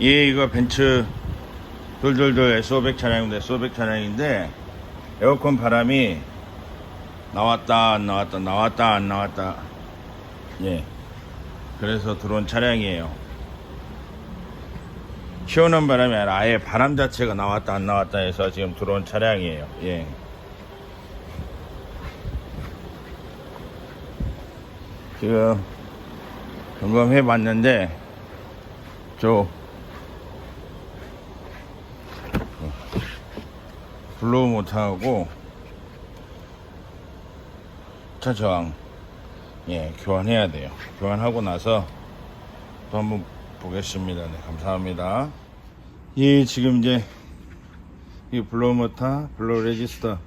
예, 이거 벤츠 돌돌돌 S500 차량인데 S500 차량인데 에어컨 바람이 나왔다 안 나왔다 나왔다 안 나왔다. 예. 그래서 들어온 차량이에요. 시원한 바람이 아니라 아예 바람 자체가 나왔다 안 나왔다 해서 지금 들어온 차량이에요. 예. 지금 점검해 봤는데 저 블로우 모터하고 차 저항 예 교환해야 돼요. 교환하고 나서 또 한번 보겠습니다. 네 감사합니다. 예 지금 이제 이 블로우 모터 블로우 레지스터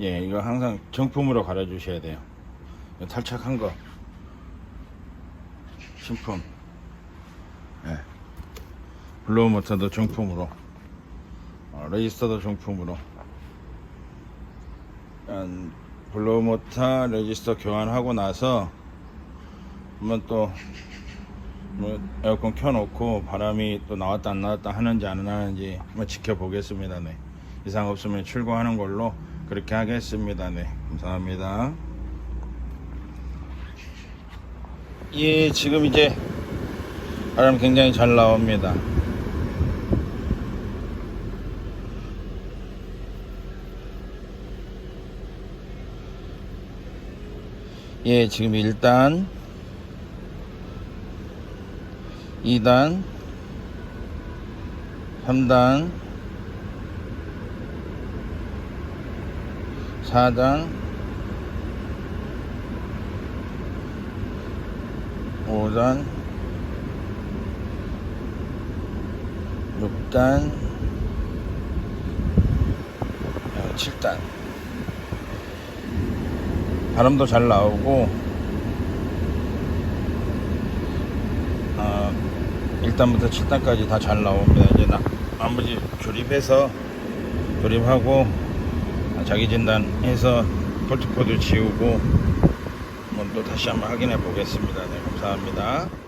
예 이거 항상 정품으로 갈아 주셔야 돼요. 탈착한 거. 신품. 예. 블로우 모터도 정품으로. 어, 레지스터도 정품으로 음, 블로우 모터 레지스터 교환하고 나서 한번 또 뭐 에어컨 켜놓고 바람이 또 나왔다 안 나왔다 하는지 안 하는지 한번 지켜보겠습니다. 네. 이상 없으면 출고하는 걸로 그렇게 하겠습니다. 네. 감사합니다. 예, 지금 이제 바람 굉장히 잘 나옵니다. 예, 지금 1단, 2단, 3단, 4단, 5단, 6단, 7단. 바람도 잘 나오고 어, 1단부터 7단까지 다 잘 나옵니다. 이제 나, 나머지 조립해서 조립하고 자기 진단해서 폴트코드 지우고 또 다시 한번 확인해 보겠습니다. 네, 감사합니다.